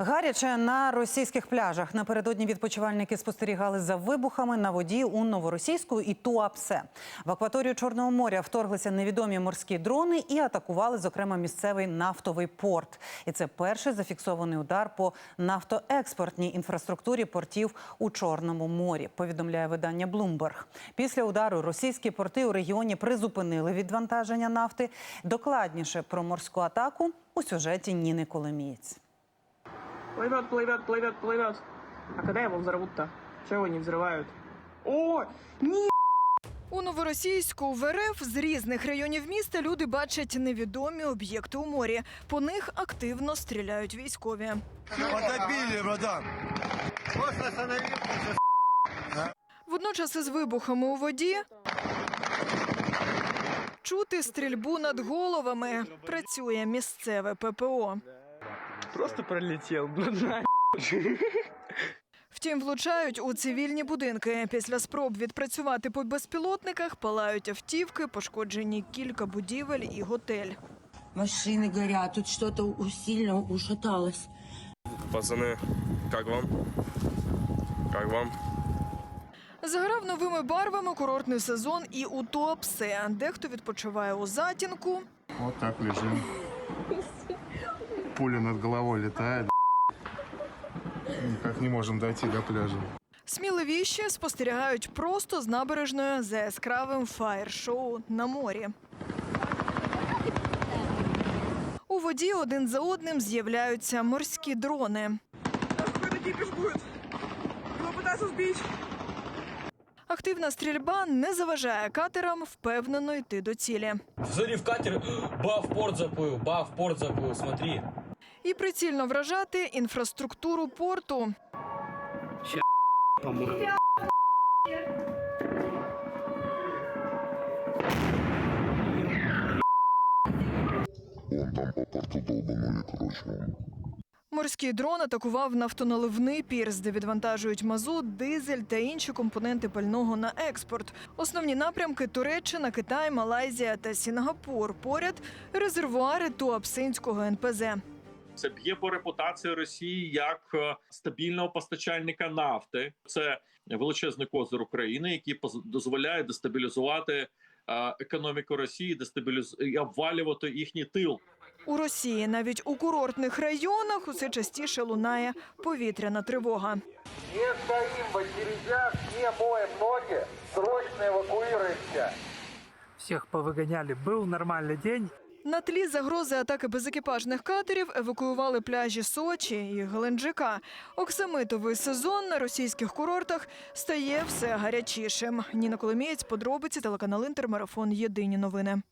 Гаряче на російських пляжах напередодні відпочивальники спостерігали за вибухами на воді у новоросійську і Туапсе. В акваторію Чорного моря вторглися невідомі морські дрони і атакували, зокрема, місцевий нафтовий порт. І це перший зафіксований удар по нафтоекспортній інфраструктурі портів у Чорному морі. Повідомляє видання Bloomberg. Після удару російські порти у регіоні призупинили відвантаження нафти. Докладніше про морську атаку у сюжеті Ніни Коломієць. Плывет, плывет, плывет, плывет. А когда его взорвут-то? Чего его не взрывают? О, не У новоросійську в РФ з різних районів міста люди бачать невідомі об'єкти у морі. По них активно стріляють військові. Потопили, братан. Водночас із вибухами у воді чути стрільбу над головами. Працює місцеве ППО. просто пролетел. Ну. Втім, влучають у цивільні будинки. Після спроб відпрацювати по безпілотниках палають автівки, пошкоджені кілька будівель і готель. Машины горят, тут что-то у- сильно ушаталось. Пацаны, как вам? Как вам? Заграв новими барвами курортний сезон і у Туапсе. Дехто відпочиває у затінку, Вот так лежим. Пуля над головой летает. Никак не можем дойти до пляжа. Сміливіші спостерігають просто з набережною за яскравим фаєр-шоу на морі. У воді один за одним з'являються морські дрони. Какой-то кипиш будет. Его пытаются сбить. Активна стрільба не заважає катерам впевнено йти до цілі. Смотри, в катер, бах, в порт заплыл, бах, в порт заплыл, смотри. І прицільно вражати інфраструктуру порту. Морський дрон атакував нафтоналивний пірс, де відвантажують мазут, дизель та інші компоненти пального на експорт. Основні напрямки Туреччина, Китай, Малайзія та Сінгапур. Поряд резервуари Туапсинського НПЗ. Це б'є по репутації Росії як е, стабільного постачальника нафти. Це величезний козир України, який поз- дозволяє дестабілізувати е, економіку Росії, дестабіліз... і обвалювати їхній тил. У Росії навіть у курортних районах усе частіше лунає повітряна тривога. Не стоим в очередях, не моем ноги, срочно эвакуируемся. Всех повыгоняли. Был нормальный день. На тлі загрози атаки безекіпажних катерів евакуювали пляжі Сочі і Геленджика. Оксамитовий сезон на російських курортах стає все гарячішим. Ніна Коломієць, подробиці, телеканал Інтермарафон. Єдині новини.